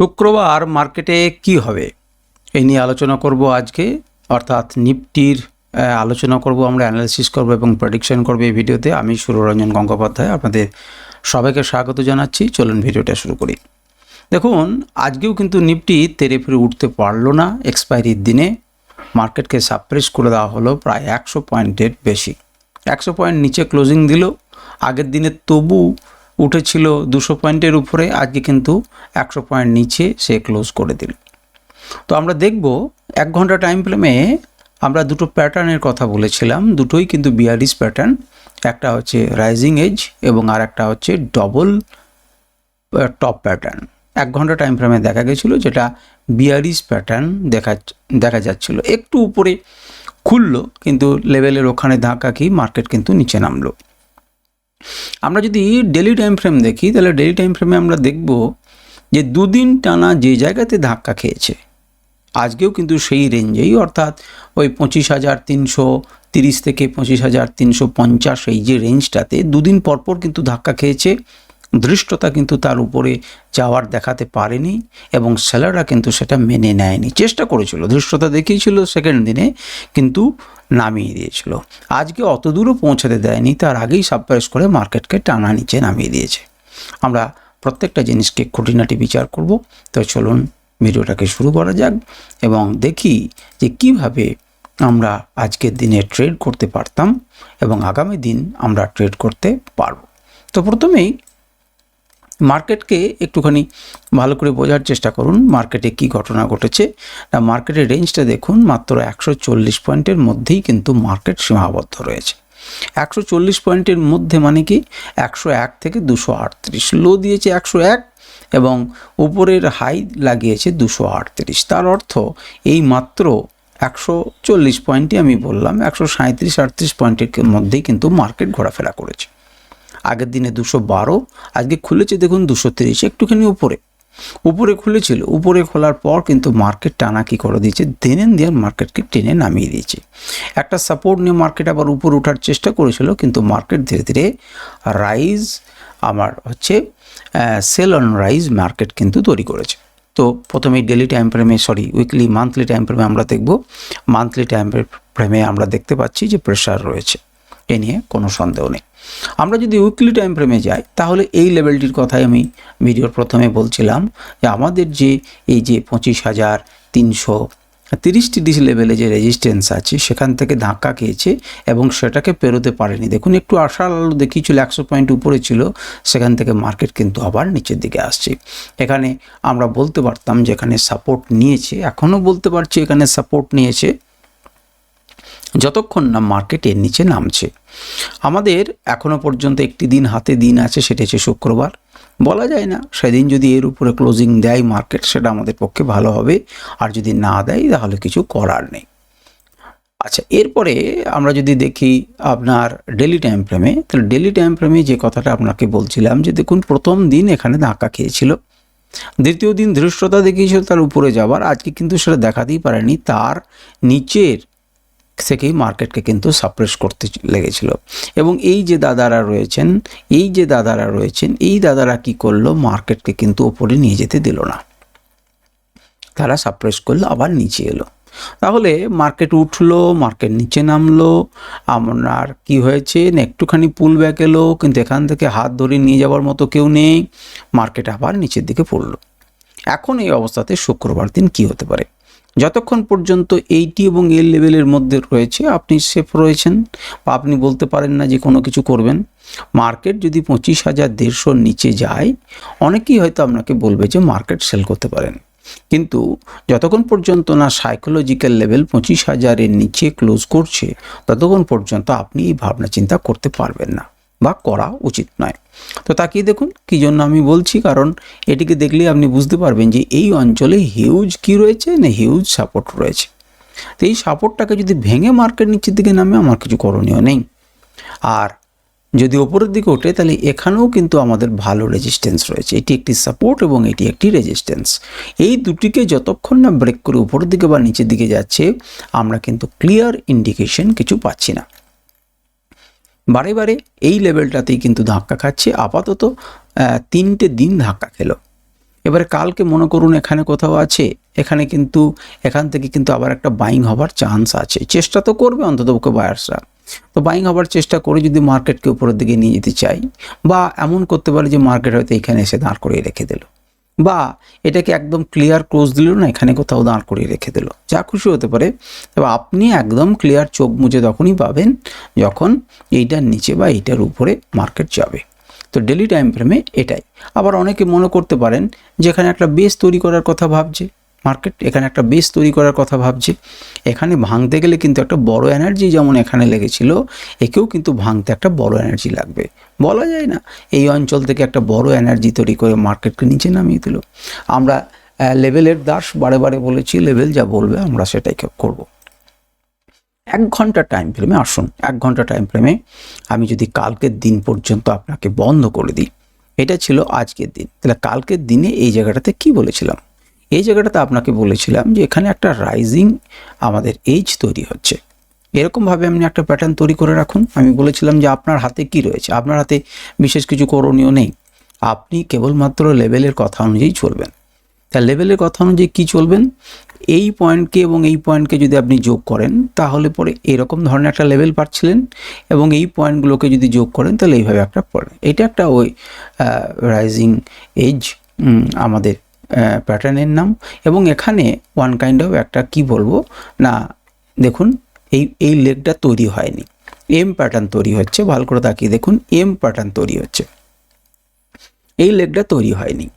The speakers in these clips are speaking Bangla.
শুক্রবার মার্কেটে কি হবে? এই নিয়ে আলোচনা করব আজকে। অর্থাৎ নিফটির আলোচনা করব, আমরা অ্যানালিসিস করব এবং প্রেডিকশন করব এই ভিডিওতে। আমি সুররঞ্জন গঙ্গোপাধ্যায় আপনাদের সবাইকে স্বাগত জানাচ্ছি। চলুন ভিডিওটা শুরু করি। দেখুন, আজকেও কিন্তু নিফটি তেরে ফিরে উঠতে পারল না এক্সপায়ারির দিনে। মার্কেটকে সাপ্রেস করে দেওয়া হলো প্রায় একশো পয়েন্টের বেশি। একশো পয়েন্ট নিচে ক্লোজিং দিল। আগের দিনে তবু উঠেছিল দুশো পয়েন্টের উপরে, আজকে কিন্তু একশো পয়েন্ট নিচে সে ক্লোজ করে দিল। তো আমরা দেখব, এক ঘণ্টা টাইম ফ্রেমে আমরা দুটো প্যাটার্নের কথা বলেছিলাম, দুটোই কিন্তু বিয়ারিস প্যাটার্ন একটা হচ্ছে রাইজিং এজ এবং আর একটা হচ্ছে ডবল টপ প্যাটার্ন এক ঘণ্টা টাইম ফ্রেমে দেখা গেছিল যেটা বিয়ারিস প্যাটার্ন দেখা দেখা যাচ্ছিল। একটু উপরে খুললো, কিন্তু লেভেলের ওখানে ধাক্কা কি মার্কেট কিন্তু নিচে নামলো। আমরা যদি ডেলি টাইম ফ্রেম দেখি, তাহলে ডেলি টাইম ফ্রেমে আমরা দেখব যে দুদিন টানা যে জায়গাতে ধাক্কা খেয়েছে, আজকেও কিন্তু সেই রেঞ্জেই অর্থাৎ ওই পঁচিশ হাজার তিনশো তিরিশ থেকে পঁচিশ হাজার তিনশো পঞ্চাশ এই যে রেঞ্জটাতে দুদিন পরপর কিন্তু ধাক্কা খেয়েছে। দৃষ্টতা কিন্তু তার উপরে যাওয়ার দেখাতে পারেনি এবং সেলাররা কিন্তু সেটা মেনে নেয়নি। চেষ্টা করেছিল, ধৃষ্টতা দেখিয়েছিল সেকেন্ড দিনে, কিন্তু নামিয়ে দিয়েছিল। আজকে অত দূরও পৌঁছাতে দেয়নি, তার আগেই সাবপ্রাইজ করে মার্কেটকে টানা নিচে নামিয়ে দিয়েছে। আমরা প্রত্যেকটা জিনিসকে খুঁটিনাটি বিচার করব, তো চলুন ভিডিওটাকে শুরু করা যাক এবং দেখি যে কীভাবে আমরা আজকের দিনে ট্রেড করতে পারতাম এবং আগামী দিন আমরা ট্রেড করতে পারব। তো প্রথমেই মার্কেটকে একটুখানি ভালো করে বোঝার চেষ্টা করুন মার্কেটে কি ঘটনা ঘটেছে। না মার্কেটের রেঞ্জটা দেখুন, মাত্র একশো চল্লিশ পয়েন্টের মধ্যেই কিন্তু মার্কেট সীমাবদ্ধ রয়েছে। একশো চল্লিশ পয়েন্টের মধ্যে মানে কি? একশো এক থেকে দুশো আটত্রিশ। লো দিয়েছে একশো এক এবং উপরের হাই লাগিয়েছে দুশো আটত্রিশ। তার অর্থ এই মাত্র একশো চল্লিশ পয়েন্টই আমি বললাম, একশো সাঁত্রিশ আটত্রিশ পয়েন্টের মধ্যেই কিন্তু মার্কেট ঘোরাফেরা করেছে। আগের দিনে দুশো বারো, আজকে খুলেছে দেখুন দুশো তিরিশ, একটুখানি উপরে। উপরে খুলেছিল, উপরে খোলার পর কিন্তু মার্কেট টানা কি করে দিয়েছে দেনেন দিয়ে মার্কেটকে টেনে নামিয়ে দিয়েছে। একটা সাপোর্ট নিয়ে মার্কেট আবার উপর ওঠার চেষ্টা করেছিল, কিন্তু মার্কেট ধীরে ধীরে রাইজ আমার হচ্ছে সেল অন রাইজ মার্কেট কিন্তু তৈরি করেছে। তো প্রথমে ডেলি টাইম ফ্রেমে সরি উইকলি মান্থলি টাইম ফ্রেমে আমরা দেখব। মান্থলি টাইম ফ্রেমে আমরা দেখতে পাচ্ছি যে প্রেশার রয়েছে। এ নিয়ে কোনো সন্দেহ নেই। আমরা যদি উইকলি টাইম ফ্রেমে যাই, তাহলে এই লেভেলটির কথাই আমি ভিডিওর প্রথমে বলছিলাম যে আমাদের যে এই যে পঁচিশ হাজার তিনশো তিরিশটি ডিসি লেভেলে যে রেজিস্ট্যান্স আছে, সেখান থেকে ধাক্কা খেয়েছে এবং সেটাকে পেরোতে পারেনি। দেখুন, একটু আশার আলো দেখিয়েছিল একশো পয়েন্ট উপরে ছিল, সেখান থেকে মার্কেট কিন্তু আবার নিচের দিকে আসছে। এখানে আমরা বলতে পারতাম যে এখানে সাপোর্ট নিয়েছে, এখনও বলতে পারছি এখানে সাপোর্ট নিয়েছে। যতক্ষণ না মার্কেট এর নিচে নামছে। আমাদের এখনও পর্যন্ত একটি দিন হাতে দিন আছে, সেটা হচ্ছে শুক্রবার। বলা যায় না, সেদিন যদি এর উপরে ক্লোজিং দেয় মার্কেট সেটা আমাদের পক্ষে ভালো হবে। আর যদি না দেয়, তাহলে কিছু করার নেই। আচ্ছা এরপরে আমরা যদি দেখি আপনার ডেলি টাইম ফ্রেমে তাহলে ডেলি টাইম ফ্রেমে যে কথাটা আপনাকে বলছিলাম, যে দেখুন, প্রথম দিন এখানে ধাক্কা খেয়েছিল। দ্বিতীয় দিন ধৃষ্টতা দেখিয়েছিল, তার উপরে যাবার আজকে কিন্তু সেটা দেখাতেই পারেনি, তার নিচের থেকেই মার্কেটকে কিন্তু সাপ্রেস করতে লেগেছিল। এবং এই যে দাদারা রয়েছেন, এই যে দাদারা রয়েছেন, এই দাদারা কি করল? মার্কেটকে কিন্তু ওপরে নিয়ে যেতে দিল না। তারা সাপ্রেস করল, আবার নিচে এলো। তাহলে মার্কেট উঠল মার্কেট নিচে নামলো। আপনার কি হয়েছে? একটুখানি পুল ব্যাক এলো, কিন্তু এখান থেকে হাত ধরে নিয়ে যাওয়ার মতো কেউ নেই। মার্কেট আবার নিচের দিকে পড়ল। এখন এই অবস্থাতে শুক্রবার দিন কি হতে পারে? যতক্ষণ পর্যন্ত এইটি এবং এর লেভেলের মধ্যে রয়েছে, আপনি সেফ রয়েছেন বা আপনি বলতে পারেন না যে কোনো কিছু করবেন মার্কেট যদি পঁচিশ হাজার দেড়শোর নিচে যায়, অনেকেই হয়তো আপনাকে বলবে যে মার্কেট সেল করতে পারেন। কিন্তু যতক্ষণ পর্যন্ত না সাইকোলজিক্যাল লেভেল পঁচিশ হাজারের নিচে ক্লোজ করছে, ততক্ষণ পর্যন্ত আপনি এই ভাবনা চিন্তা করতে পারবেন না। বা করা উচিত নয়। তো তাকিয়ে দেখুন, কী জন্য আমি বলছি? কারণ এটিকে দেখলেই আপনি বুঝতে পারবেন যে এই অঞ্চলে হিউজ কি রয়েছে না হিউজ সাপোর্ট রয়েছে। তো এই সাপোর্টটাকে যদি ভেঙে মার্কেট নিচের দিকে নামে, আমার কিছু করণীয় নেই। আর যদি ওপরের দিকে ওঠে, তাহলে এখানেও কিন্তু আমাদের ভালো রেজিস্ট্যান্স রয়েছে। এটি একটি সাপোর্ট এবং এটি একটি রেজিস্ট্যান্স এই দুটিকে যতক্ষণ না ব্রেক করে উপরের দিকে বা নিচের দিকে যাচ্ছে, আমরা কিন্তু ক্লিয়ার ইন্ডিকেশন কিছু পাচ্ছি না। বারে বারে এই লেভেলটাতেই কিন্তু ধাক্কা খাচ্ছে। আপাতত তিনটে দিন ধাক্কা খেলো। এবারে কালকে মনে করুন এখানে কোথাও আছে, এখানে কিন্তু, এখান থেকে কিন্তু আবার একটা বাইং হবার চান্স আছে। চেষ্টা তো করবে অন্ততপক্ষে বায়ার্সরা তো বাইং হবার চেষ্টা করে যদি মার্কেটকে উপরের দিকে নিয়ে যেতে চাই, বা এমন করতে পারে যে মার্কেট হয়তো এখানে এসে দাঁড় করিয়ে রেখে দিল। বা এটাকে একদম ক্লিয়ার ক্লোজ দিল না, এখানে কোথাও দাঁড় করিয়ে রেখে দিল। যা খুশি হতে পারে। তবে আপনি একদম ক্লিয়ার চোখ মুছে তখনই পাবেন যখন এইটার নিচে বা এইটার উপরে মার্কেট যাবে। তো ডেলি টাইম ফ্রেমে এটাই। আবার অনেকে মনে করতে পারেন, যেখানে একটা বেস তৈরি করার কথা ভাবছে। মার্কেট, এখানে একটা বেস তৈরি করার কথা ভাবছে। এখানে ভাঙতে গেলে কিন্তু একটা বড় এনার্জি যেমন এখানে লেগেছিল, একেও কিন্তু ভাঙতে একটা বড় এনার্জি লাগবে। বলা যায় না, এই অঞ্চল থেকে একটা বড় এনার্জি তৈরি করে মার্কেটকে নিচে নামিয়ে দিল। আমরা লেভেলের দাস বারে বারে বলেছি, লেভেল যা বলবে আমরা সেটাই করব। এক ঘণ্টা টাইম ফ্রেমে আসুন, এক ঘণ্টা টাইম ফ্রেমে আমি যদি কালকের দিন পর্যন্ত আপনাকে বন্ধ করে দিই, এটা ছিল আজকের দিন। তাহলে কালকের দিনে এই জায়গাটাতে কি বলেছিলাম? এই জায়গাটাতে আপনাকে বলেছিলাম যে এখানে একটা রাইজিং আমাদের এইজ তৈরি হচ্ছে। এরকমভাবে আপনি একটা প্যাটার্ন তৈরি করে রাখুন। আমি বলেছিলাম যে আপনার হাতে কি রয়েছে? আপনার হাতে বিশেষ কিছু করণীয় নেই। আপনি কেবলমাত্র লেভেলের কথা অনুযায়ী চলবেন। তা লেভেলের কথা অনুযায়ী কী চলবেন? এই পয়েন্টকে এবং এই পয়েন্টকে যদি আপনি যোগ করেন, তাহলে পরে এরকম ধরনের একটা লেভেল পাচ্ছিলেন এবং এই পয়েন্টগুলোকে যদি যোগ করেন, তাহলে এইভাবে একটা পড়ে। এটা একটা ওই রাইজিং এজ আমাদের প্যাটার্নের নাম এবং এখানে ওয়ান কাইন্ড অফ একটা কি বলব? না, দেখুন, এই এই লেগটা তৈরি হয়নি। এম প্যাটার্ন তৈরি হচ্ছে, ভালো করে তাকিয়ে দেখুন এম প্যাটার্ন তৈরি হচ্ছে। এই লেগটা তৈরি হয়নি।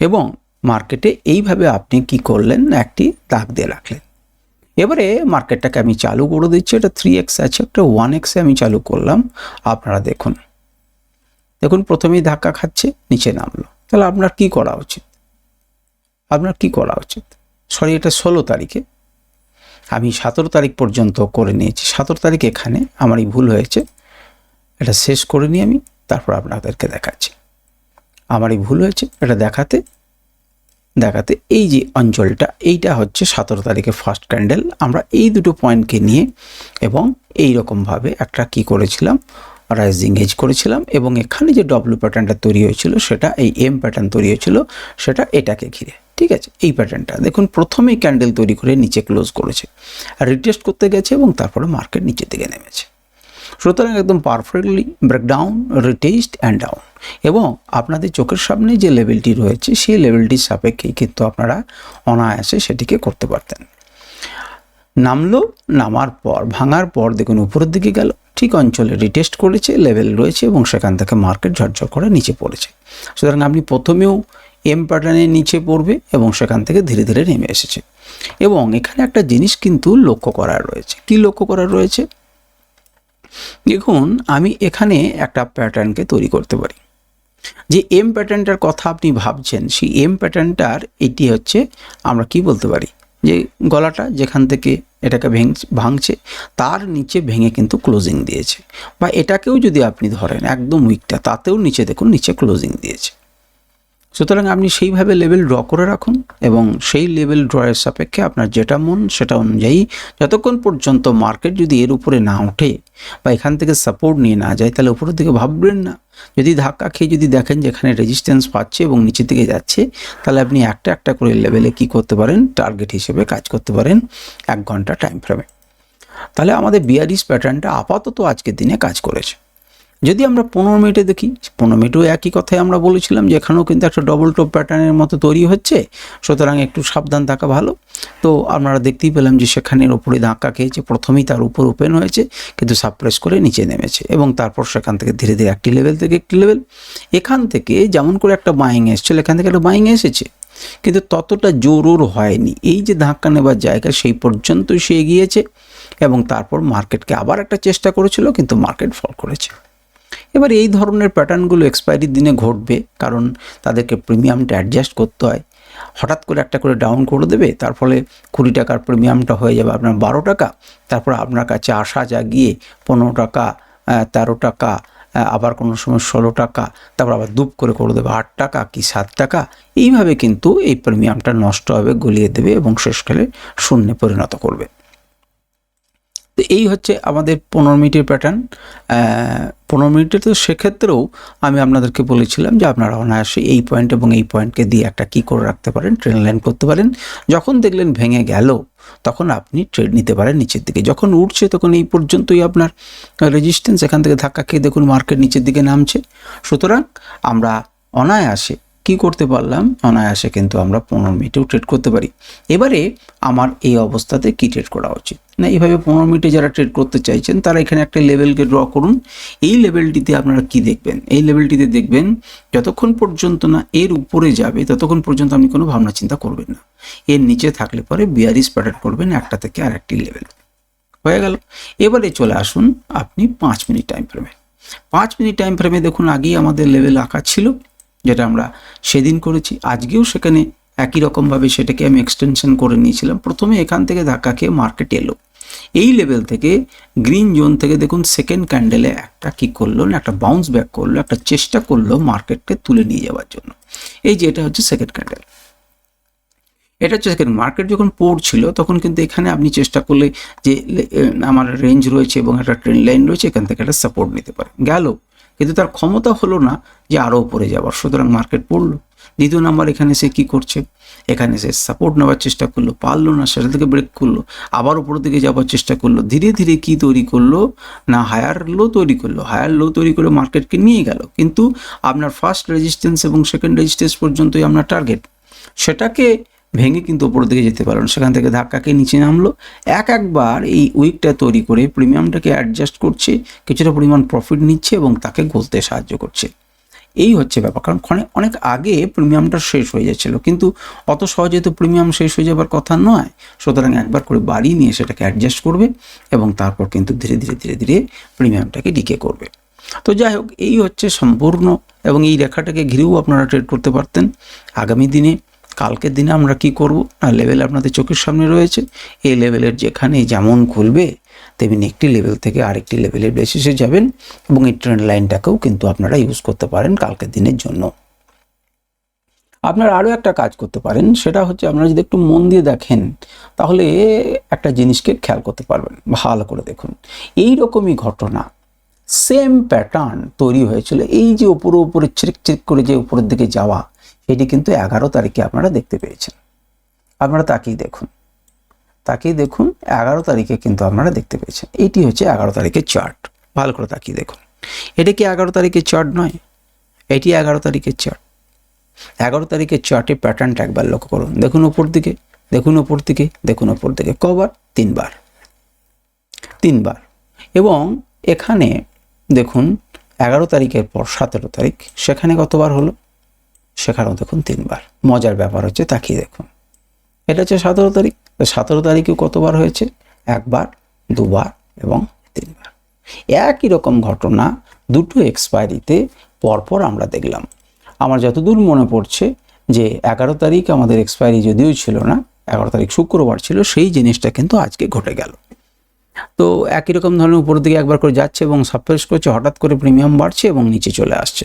এবং মার্কেটে এইভাবে আপনি কি করলেন? একটি দাগ দিয়ে রাখলেন। এবারে মার্কেটটাকে আমি চালু করে দিচ্ছি, এটা থ্রি এক্স আছে, একটা ওয়ান এক্সে আমি চালু করলাম, আপনারা দেখুন। দেখুন, প্রথমেই ধাক্কা খাচ্ছে, নিচে নামলো। তাহলে আপনার কি করা উচিত? আপনার কি করা উচিত? সরি, এটা ষোলো তারিখে। আমি সতেরো তারিখ পর্যন্ত করে নিয়েছি। সতেরো তারিখ এখানে আমারই ভুল হয়েছে। এটা শেষ করে নিয়ে আমি, তারপর আপনাদেরকে দেখাচ্ছি। আমারই ভুল হয়েছে, এটা দেখাতে দেখাতে এই যে অঞ্চলটা, এইটা হচ্ছে সতেরো তারিখে ফার্স্ট ক্যান্ডেল আমরা এই দুটো পয়েন্টকে নিয়ে এবং এই রকমভাবে একটা কি করেছিলাম রাইজিং এজ করেছিলাম এবং এখানে যে ডব্লু প্যাটার্নটা তৈরি হয়েছিল, সেটা এই এম প্যাটার্ন তৈরি হয়েছিল, সেটা এটাকে ঘিরে, ঠিক আছে? এই প্যাটার্নটা দেখুন প্রথমেই ক্যান্ডেল তৈরি করে নিচে ক্লোজ করেছে, আর রিটেস্ট করতে গেছে এবং তারপরে মার্কেট নিচের দিকে নেমেছে। সুতরাং একদম perfectly breakdown retest and down এবং আপনাদের চোখের সামনে যে লেভেলটি রয়েছে, সেই লেভেলটির সাপেক্ষেই কিন্তু আপনারা অনায়াসে সেটিকে করতে পারতেন। নামলো, নামার পর, ভাঙার পর দেখুন উপরের দিকে গেল। ঠিক অঞ্চলে রিটেস্ট করেছে লেভেল রয়েছে এবং সেখান থেকে মার্কেট ঝরঝর করে নিচে পড়েছে। সুতরাং আপনি প্রথমেও এম প্যাটার্নের নিচে পড়বে এবং সেখান থেকে ধীরে ধীরে নেমে এসেছে। এবং এখানে একটা জিনিস কিন্তু লক্ষ্য করার রয়েছে। কি লক্ষ্য করার রয়েছে? দেখুন, আমি এখানে একটা প্যাটার্নকে তৈরি করতে পারি। যে এম প্যাটার্নটার কথা আপনি ভাবছেন, সেই এম প্যাটার্নটার এটি হচ্ছে আমরা কি বলতে পারি? যে গলাটা যেখান থেকে এটাকে ভেঙ ভাঙছে, তার নিচে ভেঙে কিন্তু ক্লোজিং দিয়েছে। বা এটাকেও যদি আপনি ধরেন, একদম উইকটা তাতেও নিচে দেখুন, নিচে ক্লোজিং দিয়েছে। সুতরাং আপনি সেইভাবে লেভেল ড্র করে রাখুন এবং সেই লেভেল ড্রয়ের সাপেক্ষে আপনার যেটা মন সেটা অনুযায়ী যতক্ষণ পর্যন্ত মার্কেট যদি এর উপরে না ওঠে বা এখান থেকে সাপোর্ট নিয়ে না যায়, তাহলে উপরের দিকে ভাববেন না। যদি ধাক্কা খেয়ে যদি দেখেন যে এখানে রেজিস্ট্যান্স পাচ্ছে এবং নিচের দিকে যাচ্ছে, তাহলে আপনি একটা একটা করে লেভেলে কি করতে পারেন? টার্গেট হিসেবে কাজ করতে পারেন এক ঘণ্টা টাইম ফ্রেমে তাহলে আমাদের বিয়ারিস প্যাটার্নটা আপাতত আজকের দিনে কাজ করেছে। যদি আমরা পনেরো মিনিটে দেখি, পনেরো মিনিটেও একই কথাই আমরা বলেছিলাম যে এখানেও কিন্তু একটা ডবল টপ প্যাটার্নের মতো তৈরি হচ্ছে, সুতরাং একটু সাবধান থাকা ভালো। তো আপনারা দেখতেই পেলাম যে সেখানের ওপরে ধাক্কা খেয়েছে, প্রথমেই তার উপর ওপেন হয়েছে, কিন্তু সাপ্রেস করে নিচে নেমেছে এবং তারপর সেখান থেকে ধীরে ধীরে একটি লেভেল থেকে একটি লেভেল এখান থেকে যেমন করে একটা বাইং এসেছিল, এখান থেকে একটা বাইং এসেছে, কিন্তু ততটা জোরোর হয়নি। এই যে ধাক্কা নেবার জায়গা সেই পর্যন্তই সে এগিয়েছে এবং তারপর মার্কেটকে আবার একটা চেষ্টা করেছিল, কিন্তু মার্কেট ফল করেছে। এবার এই ধরনের প্যাটার্নগুলো এক্সপায়ারির দিনে ঘটবে, কারণ তাদেরকে প্রিমিয়ামটা অ্যাডজাস্ট করতে হয়। হঠাৎ করে একটা করে ডাউন করে দেবে, তার ফলে কুড়ি টাকার প্রিমিয়ামটা হয়ে যাবে আপনার বারো টাকা। তারপর আপনার কাছে আসা যা গিয়ে পনেরো টাকা তেরো টাকা আবার কোনো সময় ষোলো টাকা, তারপর আবার দুপ করে করে দেবে আট টাকা কি সাত টাকা। এইভাবে কিন্তু এই প্রিমিয়ামটা নষ্ট হবে, গলিয়ে দেবে এবং শেষকালে শূন্যে পরিণত করবে। তো এই হচ্ছে আমাদের পনেরো মিনিটের প্যাটার্ন পনেরো মিনিটে তো সেক্ষেত্রেও আমি আপনাদেরকে বলেছিলাম যে আপনারা অনায়াসে এই পয়েন্ট এবং এই পয়েন্টকে দিয়ে একটা কী করে রাখতে পারেন ট্রেন লাইন করতে পারেন। যখন দেখলেন ভেঙে গেল, তখন আপনি ট্রেড নিতে পারেন নিচের দিকে। যখন উঠছে তখন এই পর্যন্তই আপনার রেজিস্ট্যান্স এখান থেকে ধাক্কা খেয়ে দেখুন মার্কেট নিচের দিকে নামছে। সুতরাং আমরা অনায়াসে কি করতে পারলাম? অনায়াসে কিন্তু আমরা পনেরো মিনিটেও ট্রেড করতে পারি। এবারে আমার এই অবস্থাতে কি ট্রেড করা উচিত? না, এইভাবে পনেরো মিনিটে যারা ট্রেড করতে চাইছেন, তারা এখানে একটা লেভেলকে ড্র করুন। এই লেভেলটিতে আপনারা কি দেখবেন? এই লেভেলটিতে দেখবেন, যতক্ষণ পর্যন্ত না এর উপরে যাবে, ততক্ষণ পর্যন্ত আপনি কোনো ভাবনা চিন্তা করবেন না। এর নিচে থাকলে পরে বিয়ারিস প্যাটার্ন করবেন একটা থেকে আর একটি লেভেল হয়ে গেল। এবারে চলে আসুন, আপনি পাঁচ মিনিট টাইম ফ্রেমে পাঁচ মিনিট টাইম ফ্রেমে দেখুন, আগেই আমাদের লেভেল আঁকা ছিল। যেটা আমরা সেদিন করেছি। আজকেও সেখানে একই রকমভাবে সেটাকে আমি এক্সটেনশন করে নিয়েছিলাম। প্রথমে এখান থেকে ধাক্কা খেয়ে মার্কেট এলো। এই লেভেল থেকে গ্রিন জোন থেকে দেখুন সেকেন্ড ক্যান্ডেলে একটা কি করল, না একটা বাউন্স ব্যাক করল, একটা চেষ্টা করল মার্কেটকে তুলে নিয়ে যাওয়ার জন্য। এই যে এটা হচ্ছে সেকেন্ড ক্যান্ডেল এটা হচ্ছে সেকেন্ড মার্কেট যখন পড়ছিল তখন কিন্তু এখানে আপনি চেষ্টা করলে যে আমার রেঞ্জ রয়েছে এবং একটা ট্রেন লাইন রয়েছে, এখান থেকে একটা সাপোর্ট নিতে পারে গেল। কিন্তু তার ক্ষমতা হলো না যে আরও উপরে যাওয়ার। সুতরাং মার্কেট পড়ল। দ্বিতীয় নাম্বার, এখানে সে কি করছে? এখানে সে সাপোর্ট নেওয়ার চেষ্টা করল, পারল না, সেটা থেকে ব্রেক করল, আবার উপরের দিকে যাওয়ার চেষ্টা করল। ধীরে ধীরে কি তৈরি করল? না হায়ার লো তৈরি করল। হায়ার লো তৈরি করে মার্কেটকে নিয়ে গেল। কিন্তু আপনার ফার্স্ট রেজিস্ট্যান্স এবং সেকেন্ড রেজিস্ট্যান্স পর্যন্তই আপনার টার্গেট সেটাকে ভেঙে কিন্তু ওপরের দিকে যেতে পারল। সেখান থেকে ধাক্কাকে নিচে নামলো। এক একবার এই উইকটা তৈরি করে প্রিমিয়ামটাকে অ্যাডজাস্ট করছে, কিছুটা পরিমাণ প্রফিট নিচ্ছে এবং তাকে গলতে সাহায্য করছে। এই হচ্ছে ব্যাপার। কারণ ক্ষণে অনেক আগে প্রিমিয়ামটা শেষ হয়ে যাচ্ছিল। কিন্তু অত সহজে তো প্রিমিয়াম শেষ হয়ে যাবার কথা নয়। সুতরাং একবার করে বাড়ি নিয়ে সেটাকে অ্যাডজাস্ট করবে এবং তারপর কিন্তু ধীরে ধীরে ধীরে ধীরে প্রিমিয়ামটাকে ডিকে করবে। তো যাই হোক, এই হচ্ছে সম্পূর্ণ এবং এই রেখাটাকে ঘিরেও আপনারা ট্রেড করতে পারতেন। আগামী দিনে কালকের দিনে আমরা কি করব? না লেভেল আপনাদের চোখের সামনে রয়েছে। এই লেভেলের যেখানে যেমন খুলবে, তেমনি একটি লেভেল থেকে আরেকটি লেভেলের বেসিসে যাবেন এবং এই ট্রেন্ড লাইনটাকেও কিন্তু আপনারা ইউজ করতে পারেন কালকের দিনের জন্য। আপনারা আরও একটা কাজ করতে পারেন, সেটা হচ্ছে আপনারা যদি একটু মন দিয়ে দেখেন, তাহলে একটা জিনিসকে খেয়াল করতে পারবেন। ভালো করে দেখুন। এই রকমই ঘটনা সেম প্যাটার্ন তৈরি হয়েছিল। এই যে উপরে উপরে চিরিক চিরিক করে যে উপরের দিকে যাওয়া এটি কিন্তু এগারো তারিখে আপনারা দেখতে পেয়েছেন। আপনারা তাকেই দেখুন। তাকেই দেখুন, এগারো তারিখে কিন্তু আপনারা দেখতে পেয়েছেন। এটি হচ্ছে এগারো তারিখের চার্ট ভালো করে তাকিয়ে দেখুন। এটা কি এগারো তারিখের চার্ট নয়? এটি এগারো তারিখের চার্ট এগারো তারিখের চার্টে প্যাটার্নটা একবার লক্ষ্য করুন। দেখুন ওপর দিকে, দেখুন ওপর দিকে, দেখুন ওপর দিকে। কবার? তিনবার। তিনবার। এবং এখানে দেখুন, এগারো তারিখের পর সতেরো তারিখ। সেখানে কতবার হলো? সেখানেও দেখুন তিনবার। মজার ব্যাপার হচ্ছে তাকিয়ে দেখুন। এটা হচ্ছে সতেরো তারিখ। সতেরো তারিখেও কতবার হয়েছে? একবার, দুবার এবং তিনবার। একই রকম ঘটনা দুটো এক্সপায়ারিতে পরপর আমরা দেখলাম। আমার যতদূর মনে পড়ছে যে এগারো তারিখ আমাদের এক্সপায়ারি যদিও ছিল না, এগারো তারিখ শুক্রবার ছিল, সেই জিনিসটা কিন্তু আজকে ঘটে গেল। তো একই রকম ধরনের উপরের দিকে একবার করে যাচ্ছে এবং সাপ্রেস করছে, হঠাৎ করে প্রিমিয়াম বাড়ছে এবং নিচে চলে আসছে।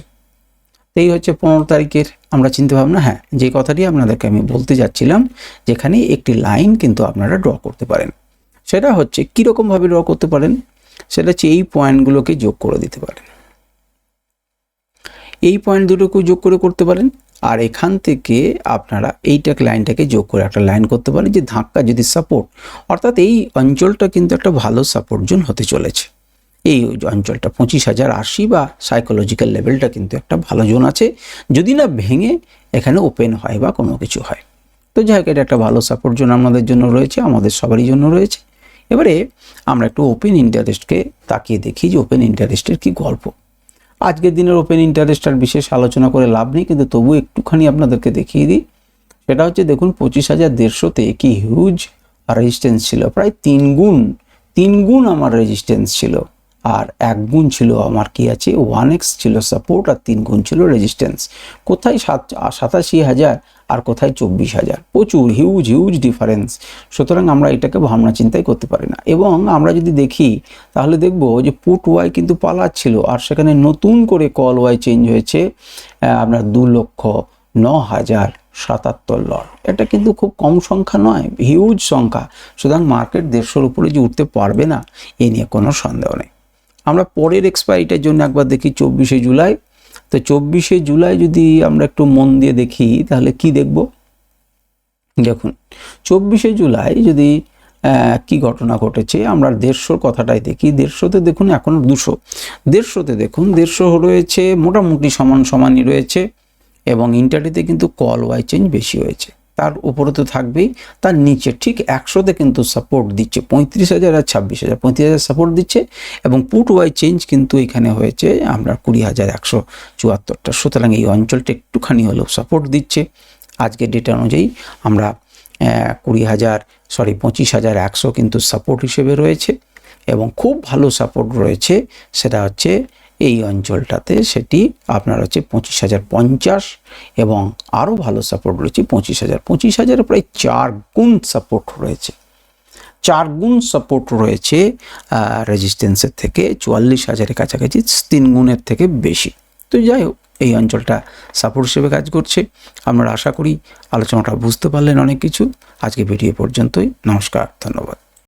এই হচ্ছে পনেরো তারিখের আমরা চিন্তা ভাবনা হ্যাঁ যে কথাটি আপনাদেরকে আমি বলতে যাচ্ছিলাম, যেখানে একটি লাইন কিন্তু আপনারা ড্র করতে পারেন। সেটা হচ্ছে, কীরকমভাবে ড্র করতে পারেন? সেটা হচ্ছে এই পয়েন্টগুলোকে যোগ করে দিতে পারেন। এই পয়েন্ট দুটোকে যোগ করে করতে পারেন, আর এখান থেকে আপনারা এইটাকে লাইনটাকে যোগ করে একটা লাইন করতে পারেন, যে ধাক্কা যদি সাপোর্ট অর্থাৎ এই অঞ্চলটা কিন্তু একটা ভালো সাপোর্ট জোন হতে চলেছে। এই অঞ্চলটা পঁচিশ হাজার আশি বা সাইকোলজিক্যাল লেভেলটা কিন্তু একটা ভালো জোন আছে। যদি না ভেঙে এখানে ওপেন হয় বা কোনো কিছু হয়। তো যাই হোক, এটা একটা ভালো সাপোর্ট জোন আমাদের জন্য রয়েছে, আমাদের সবারই জন্য রয়েছে। এবারে আমরা একটু ওপেন ইন্টারেস্টকে তাকিয়ে দেখি যে ওপেন ইন্টারেস্টের কি গল্প। আজকের দিনের ওপেন ইন্টারেস্ট আর বিশেষ আলোচনা করে লাভ নেই, কিন্তু তবু একটুখানি আপনাদেরকে দেখিয়ে দিই। সেটা হচ্ছে দেখুন, পঁচিশ হাজার দেড়শোতে কি হিউজ রেজিস্ট্যান্স ছিল, প্রায় তিন গুণ তিন গুণ আমার রেজিস্ট্যান্স ছিল। আর এক গুণ ছিল আমার কি আছে? ওয়ান এক্স ছিল সাপোর্ট আর তিন গুণ ছিল রেজিস্ট্যান্স কোথায় সাত, সাতাশি হাজার আর কোথায় চব্বিশ হাজার? প্রচুর হিউজ হিউজ ডিফারেন্স সুতরাং আমরা এটাকে ভাবনা চিন্তাই করতে পারি না। এবং আমরা যদি দেখি, তাহলে দেখব যে পুট ওয়াই কিন্তু পালাচ্ছিল আর সেখানে নতুন করে কল ওয়াই চেঞ্জ হয়েছে আপনার দু লক্ষ ন হাজার সাতাত্তর লট এটা কিন্তু খুব কম সংখ্যা নয় হিউজ সংখ্যা। সুতরাং মার্কেট দেড়শোর উপরে যে উঠতে পারবে না, এ নিয়ে কোনো সন্দেহ নেই। আমরা পরের এক্সপায়ারিটার জন্য একবার দেখি চব্বিশে জুলাই। তো চব্বিশে জুলাই যদি আমরা একটু মন দিয়ে দেখি, তাহলে কি দেখব? দেখুন, চব্বিশে জুলাই যদি কি ঘটনা ঘটেছে, আমরা দেড়শোর কথাটাই দেখি। দেড়শোতে দেখুন, এখন দুশো। দেড়শোতে দেখুন, দেড়শো রয়েছে, মোটামুটি সমান সমানই রয়েছে, এবং ইন্টারডিতে কিন্তু কল ওয়াই চেঞ্জ বেশি হয়েছে। তার উপরে তো থাকবেই, তার নিচে ঠিক একশোতে কিন্তু সাপোর্ট দিচ্ছে, পঁয়ত্রিশ হাজার আর ছাব্বিশ হাজার, পঁয়ত্রিশ হাজার সাপোর্ট দিচ্ছে এবং পুট ওয়াই চেঞ্জ কিন্তু এখানে হয়েছে আমরা কুড়ি হাজার একশো চুয়াত্তরটা। সুতরাং এই অঞ্চলটা একটুখানি হলেও সাপোর্ট দিচ্ছে। আজকের ডেটা অনুযায়ী আমরা কুড়ি হাজার সরি পঁচিশ হাজার একশো কিন্তু সাপোর্ট হিসেবে রয়েছে এবং খুব ভালো সাপোর্ট রয়েছে, সেটা হচ্ছে এই অঞ্চলটাতে সেটি আপনার হচ্ছে পঁচিশ হাজার পঞ্চাশ এবং আরও ভালো সাপোর্ট রয়েছে পঁচিশ হাজার। পঁচিশ হাজারের প্রায় চার গুণ সাপোর্ট রয়েছে। চার গুণ সাপোর্ট রয়েছে রেজিস্ট্যান্সের থেকে চুয়াল্লিশ হাজারের কাছাকাছি, তিন গুণের থেকে বেশি। তো যাই হোক, এই অঞ্চলটা সাপোর্ট হিসেবে কাজ করছে। আমরা আশা করি আলোচনাটা বুঝতে পারলেন অনেক কিছু। আজকে ভিডিও পর্যন্তই। নমস্কার, ধন্যবাদ।